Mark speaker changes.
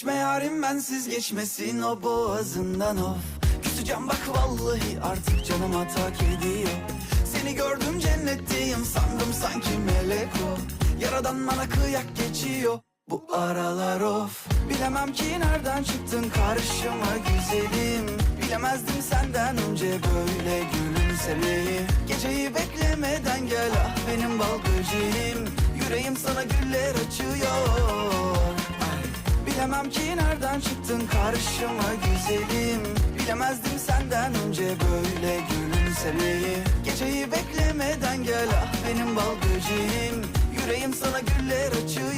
Speaker 1: Geçme yarim bensiz geçmesin o boğazından of. Küseceğim bak vallahi artık canıma tak ediyor Seni gördüm cennetteyim sandım sanki melek o. Yaradan bana kıyak geçiyor bu aralar of. Bilemem ki nereden çıktın karşıma güzelim. Bilemezdim senden önce böyle gülümsemeyi. Geceyi beklemeden gel ah benim bal böceğim Yüreğim sana güller açıyor Bilemem ki nereden çıktın karşıma güzelim. Bilemezdim senden önce böyle gülümsemeyi. Geceyi beklemeden gel ah benim bal böceğim Yüreğim sana güller açıyor